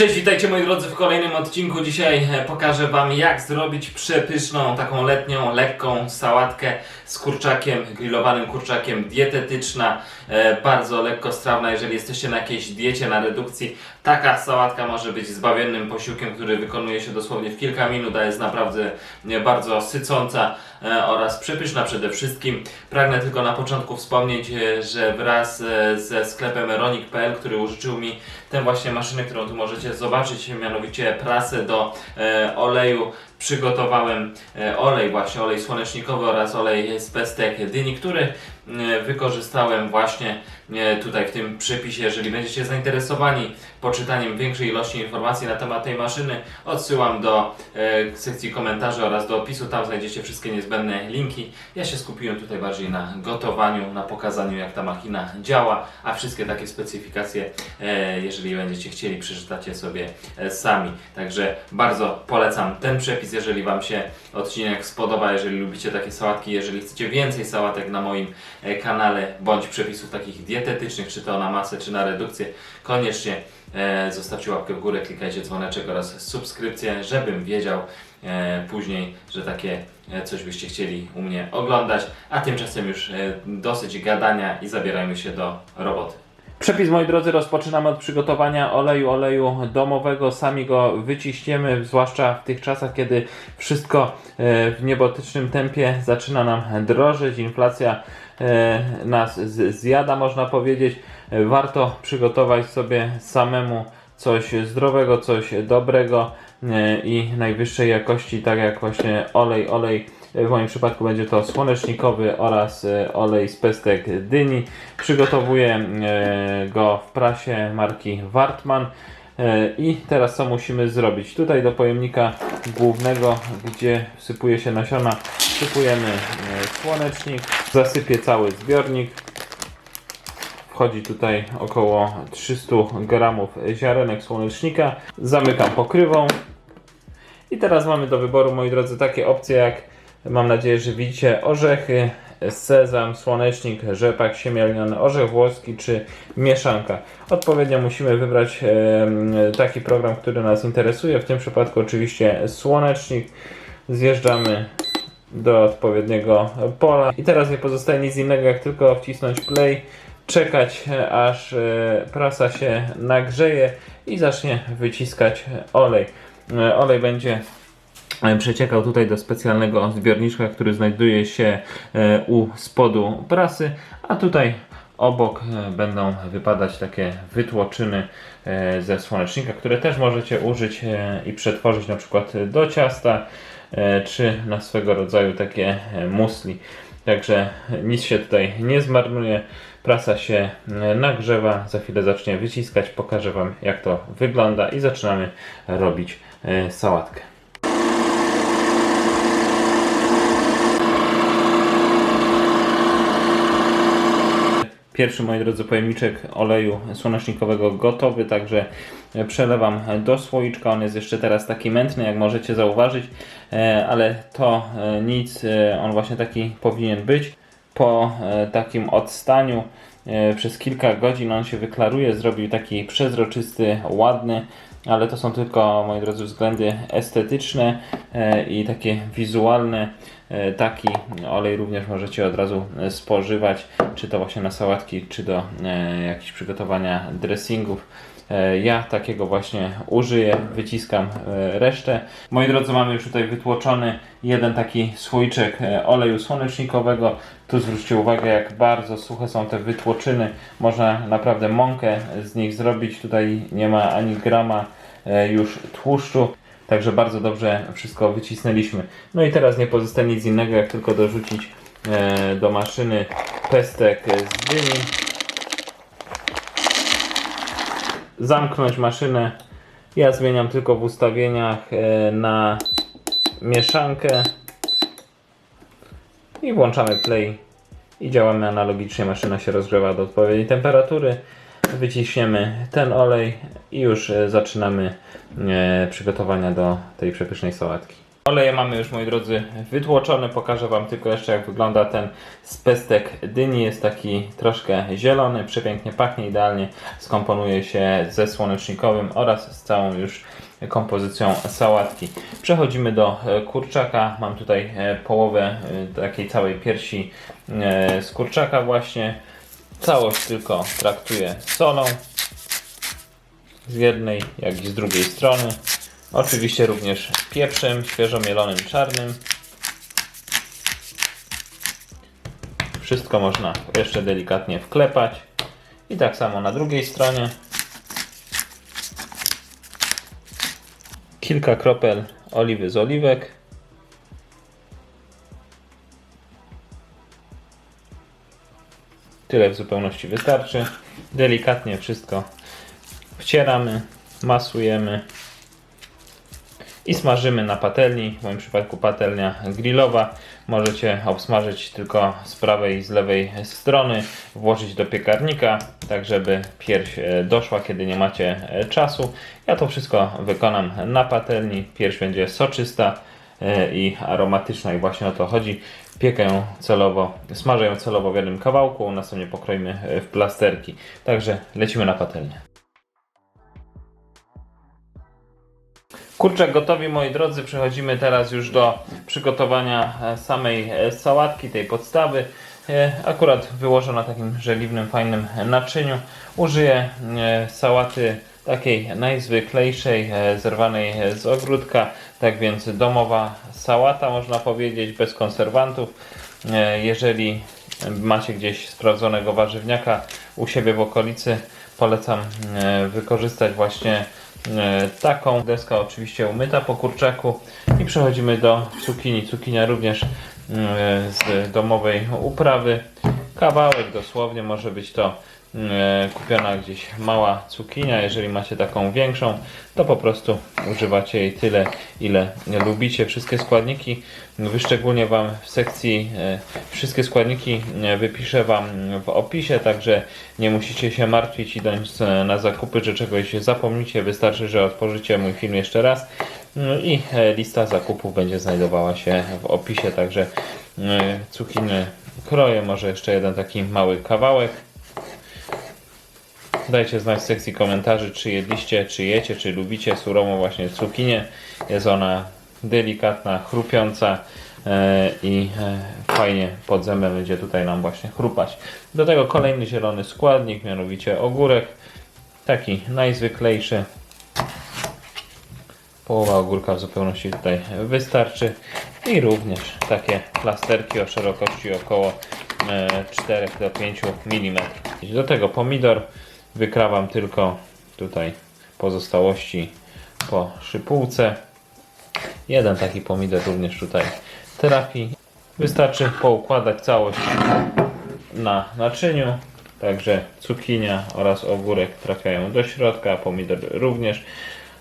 Cześć, witajcie moi drodzy w kolejnym odcinku. Dzisiaj e, pokażę Wam jak zrobić przepyszną, taką letnią, lekką sałatkę z kurczakiem, grillowanym kurczakiem, dietetyczna, e, bardzo lekkostrawna. Jeżeli jesteście na jakiejś diecie, na redukcji, taka sałatka może być zbawiennym posiłkiem, który wykonuje się dosłownie w kilka minut, a jest naprawdę bardzo sycąca e, oraz przepyszna przede wszystkim. Pragnę tylko na początku wspomnieć, że wraz ze sklepem Eronik.pl, który użyczył mi tę właśnie maszynę, którą tu możecie zobaczyć, mianowicie prasę do e, oleju. Przygotowałem e, olej, właśnie olej słonecznikowy oraz olej z pestek dyni, który e, wykorzystałem właśnie e, tutaj w tym przepisie. Jeżeli będziecie zainteresowani poczytaniem większej ilości informacji na temat tej maszyny, odsyłam do sekcji komentarzy oraz do opisu. Tam znajdziecie wszystkie niezbędne linki. Ja się skupiłem tutaj bardziej na gotowaniu, na pokazaniu jak ta machina działa, a wszystkie takie specyfikacje, jeżeli będziecie chcieli, przeczytacie sobie sami. Także bardzo polecam ten przepis, jeżeli Wam się odcinek spodoba, jeżeli lubicie takie sałatki, jeżeli chcecie więcej sałatek na moim e, kanale, bądź przepisów takich dietetycznych, czy to na masę, czy na redukcję, koniecznie e, zostawcie łapkę w górę, klikajcie dzwoneczek oraz subskrypcję, żebym wiedział e, później, że takie coś byście chcieli u mnie oglądać. A tymczasem już dosyć gadania i zabierajmy się do roboty. Przepis, moi drodzy, rozpoczynamy od przygotowania oleju, oleju domowego. Sami go wyciśniemy, zwłaszcza w tych czasach, kiedy wszystko e, w niebotycznym tempie zaczyna nam drożeć. Inflacja e, nas zjada, można powiedzieć. Warto przygotować sobie samemu coś zdrowego, coś dobrego e, i najwyższej jakości, tak jak właśnie olej, olej w moim przypadku będzie to słonecznikowy oraz e, olej z pestek dyni. Przygotowuję e, go w prasie marki Wartman. E, I teraz co musimy zrobić? Tutaj do pojemnika głównego, gdzie wsypuje się nasiona, wsypujemy słonecznik, zasypię cały zbiornik. Wchodzi tutaj około 300 gramów ziarenek słonecznika. Zamykam pokrywą. I teraz mamy do wyboru, moi drodzy, takie opcje jak, mam nadzieję, że widzicie, orzechy, sezam, słonecznik, rzepak siemielniony, orzech włoski czy mieszanka. Odpowiednio musimy wybrać taki program, który nas interesuje. W tym przypadku oczywiście słonecznik. Zjeżdżamy do odpowiedniego pola. I teraz nie pozostaje nic innego, jak tylko wcisnąć play, czekać aż e, prasa się nagrzeje i zacznie wyciskać olej. E, Olej będzie przeciekał tutaj do specjalnego zbiorniczka, który znajduje się e, u spodu prasy, a tutaj obok e, będą wypadać takie wytłoczyny e, ze słonecznika, które też możecie użyć e, i przetworzyć na przykład do ciasta, e, czy na swego rodzaju takie e, musli. Także nic się tutaj nie zmarnuje. Prasa się e, nagrzewa, za chwilę zacznie wyciskać. Pokażę Wam jak to wygląda i zaczynamy robić e, sałatkę. Pierwszy, moi drodzy, pojemniczek oleju słonecznikowego gotowy, także e, przelewam do słoiczka. On jest jeszcze teraz taki mętny, jak możecie zauważyć, e, ale to e, nic, on właśnie taki powinien być. Po takim odstaniu przez kilka godzin on się wyklaruje, zrobił taki przezroczysty, ładny, ale to są tylko, moi drodzy, względy estetyczne e, i takie wizualne. E, Taki olej również możecie od razu e, spożywać, czy to właśnie na sałatki, czy do jakichś przygotowania dressingów. Ja takiego właśnie użyję, wyciskam resztę. Moi drodzy, mamy już tutaj wytłoczony jeden taki słoiczek oleju słonecznikowego. Tu zwróćcie uwagę, jak bardzo suche są te wytłoczyny. Można naprawdę mąkę z nich zrobić. Tutaj nie ma ani grama e, już tłuszczu. Także bardzo dobrze wszystko wycisnęliśmy. No i teraz nie pozostaje nic innego, jak tylko dorzucić e, do maszyny pestek z dyni. Zamknąć maszynę. Ja zmieniam tylko w ustawieniach e, na mieszankę. I włączamy play. I działamy analogicznie. Maszyna się rozgrzewa do odpowiedniej temperatury. Wyciśniemy ten olej i już e, zaczynamy e, przygotowania do tej przepysznej sałatki. Oleje mamy już moi drodzy wytłoczone. Pokażę Wam tylko jeszcze jak wygląda ten spestek dyni. Jest taki troszkę zielony, przepięknie pachnie, idealnie skomponuje się ze słonecznikowym oraz z całą już kompozycją sałatki. Przechodzimy do e, kurczaka. Mam tutaj e, połowę e, takiej całej piersi z kurczaka właśnie. Całość tylko traktuję solą z jednej, jak i z drugiej strony. Oczywiście również pieprzem świeżo mielonym czarnym. Wszystko można jeszcze delikatnie wklepać. I tak samo na drugiej stronie. Kilka kropel oliwy z oliwek. Tyle w zupełności wystarczy. Delikatnie wszystko wcieramy, masujemy i smażymy na patelni. W moim przypadku patelnia grillowa. Możecie obsmażyć tylko z prawej i z lewej strony, włożyć do piekarnika, tak żeby pierś e, doszła, kiedy nie macie e, czasu. Ja to wszystko wykonam na patelni. Pierś będzie soczysta e, i aromatyczna i właśnie o to chodzi. Piekę ją celowo, smażę ją celowo w jednym kawałku, następnie pokroimy w plasterki. Także lecimy na patelnię. Kurczak gotowi, moi drodzy. Przechodzimy teraz już do przygotowania e, samej e, sałatki, tej podstawy. E, Akurat wyłożę na takim żeliwnym, fajnym naczyniu. Użyję sałaty takiej najzwyklejszej, zerwanej z ogródka. Tak więc domowa sałata, można powiedzieć, bez konserwantów. Jeżeli macie gdzieś sprawdzonego warzywniaka u siebie w okolicy, polecam wykorzystać właśnie taką. Deska oczywiście umyta po kurczaku i przechodzimy do cukinii. Cukinia również e, z domowej uprawy. Kawałek dosłownie, może być to e, kupiona gdzieś mała cukinia. Jeżeli macie taką większą, to po prostu używacie jej tyle, ile lubicie. Wszystkie składniki wyszczególnię Wam w sekcji, e, wszystkie składniki e, wypiszę Wam w opisie, także nie musicie się martwić idąc e, na zakupy, że czegoś zapomnicie. Wystarczy, że otworzycie mój film jeszcze raz no i e, lista zakupów będzie znajdowała się w opisie, także e, cukiny kroję, może jeszcze jeden taki mały kawałek. Dajcie znać w sekcji komentarzy, czy jedliście, czy jecie, czy lubicie surową właśnie cukinię. Jest ona delikatna, chrupiąca e, i e, fajnie pod zębem będzie tutaj nam właśnie chrupać. Do tego kolejny zielony składnik, mianowicie ogórek. Taki najzwyklejszy. Połowa ogórka w zupełności tutaj wystarczy. I również takie plasterki o szerokości około e, 4 do 5 mm. Do tego pomidor wykrawam tylko tutaj pozostałości po szypułce. Jeden taki pomidor również tutaj trafi. Wystarczy poukładać całość na naczyniu. Także cukinia oraz ogórek trafiają do środka, pomidor również.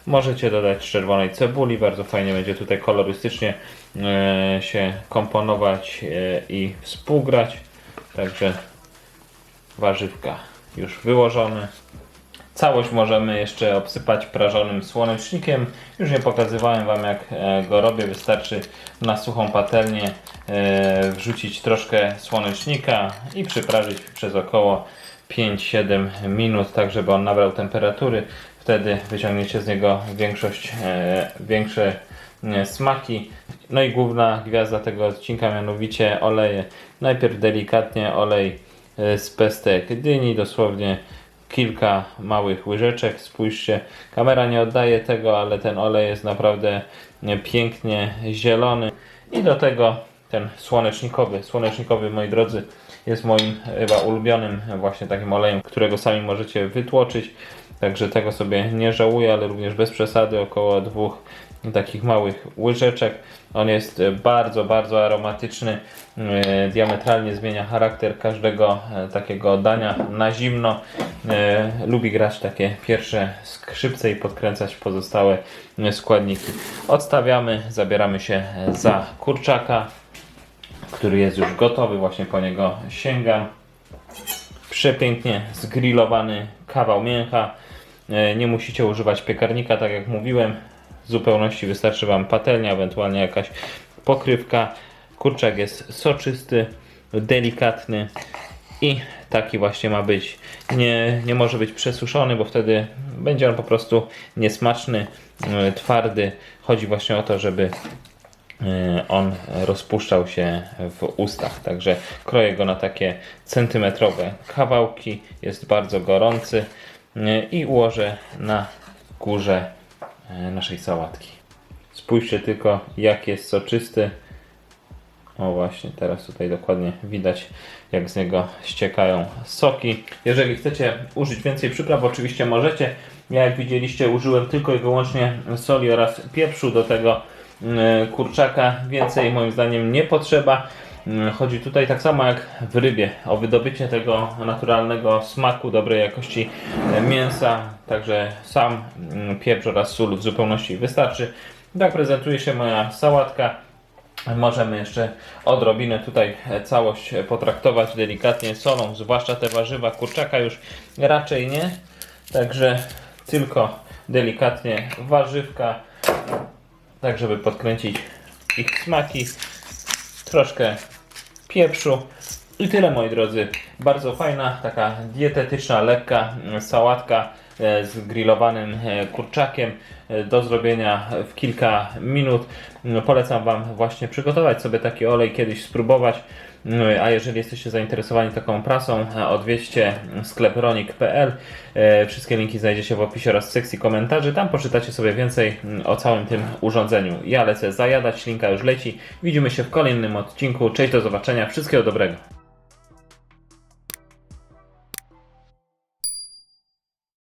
Możecie dodać czerwonej cebuli, bardzo fajnie będzie tutaj kolorystycznie e, się komponować e, i współgrać. Także warzywka już wyłożone. Całość możemy jeszcze obsypać prażonym słonecznikiem. Już nie pokazywałem Wam jak e, go robię. Wystarczy na suchą patelnię e, wrzucić troszkę słonecznika i przyprażyć przez około 5-7 minut, tak żeby on nabrał temperatury. Wtedy wyciągniecie z niego większość, e, większe smaki. No i główna gwiazda tego odcinka, mianowicie oleje. Najpierw delikatnie olej z pestek dyni, dosłownie kilka małych łyżeczek. Spójrzcie, kamera nie oddaje tego, ale ten olej jest naprawdę e, pięknie zielony. I do tego ten słonecznikowy. Słonecznikowy, moi drodzy, jest moim chyba ulubionym właśnie takim olejem, którego sami możecie wytłoczyć. Także tego sobie nie żałuję, ale również bez przesady, około dwóch takich małych łyżeczek. On jest e, bardzo, bardzo aromatyczny. e, Diametralnie zmienia charakter każdego e, takiego dania na zimno. Lubi grać takie pierwsze skrzypce i podkręcać pozostałe składniki. Odstawiamy, zabieramy się za kurczaka, który jest już gotowy. Właśnie po niego sięgam przepięknie zgrillowany kawał mięcha. Nie musicie używać piekarnika, tak jak mówiłem. W zupełności wystarczy Wam patelnia, ewentualnie jakaś pokrywka. Kurczak jest soczysty, delikatny i taki właśnie ma być. Nie, nie może być przesuszony, bo wtedy będzie on po prostu niesmaczny, yy, twardy. Chodzi właśnie o to, żeby yy, on rozpuszczał się w ustach. Także kroję go na takie centymetrowe kawałki. Jest bardzo gorący yy, i ułożę na górze naszej sałatki. Spójrzcie tylko, jak jest soczysty. O właśnie, teraz tutaj dokładnie widać, jak z niego ściekają soki. Jeżeli chcecie użyć więcej przypraw, oczywiście możecie. Ja, jak widzieliście, użyłem tylko i wyłącznie soli oraz pieprzu do tego mm, kurczaka. Więcej moim zdaniem nie potrzeba. Mm, Chodzi tutaj tak samo jak w rybie o wydobycie tego naturalnego smaku, dobrej jakości e, mięsa. Także sam mm, pieprz oraz sól w zupełności wystarczy. Tak prezentuje się moja sałatka. Możemy jeszcze odrobinę tutaj e, całość potraktować delikatnie solą, zwłaszcza te warzywa kurczaka już raczej nie. Także tylko delikatnie warzywka, tak żeby podkręcić ich smaki. Troszkę pieprzu i tyle moi drodzy. Bardzo fajna, taka dietetyczna, lekka sałatka e, z grillowanym e, kurczakiem e, do zrobienia w kilka minut. Mm, Polecam Wam właśnie przygotować sobie taki olej, kiedyś spróbować. Mm, A jeżeli jesteście zainteresowani taką prasą, e, odwiedźcie sklep ronik.pl. E, Wszystkie linki znajdziecie w opisie oraz w sekcji komentarzy. Tam poczytacie sobie więcej mm, o całym tym urządzeniu. Ja lecę zajadać, linka już leci. Widzimy się w kolejnym odcinku. Cześć, do zobaczenia. Wszystkiego dobrego.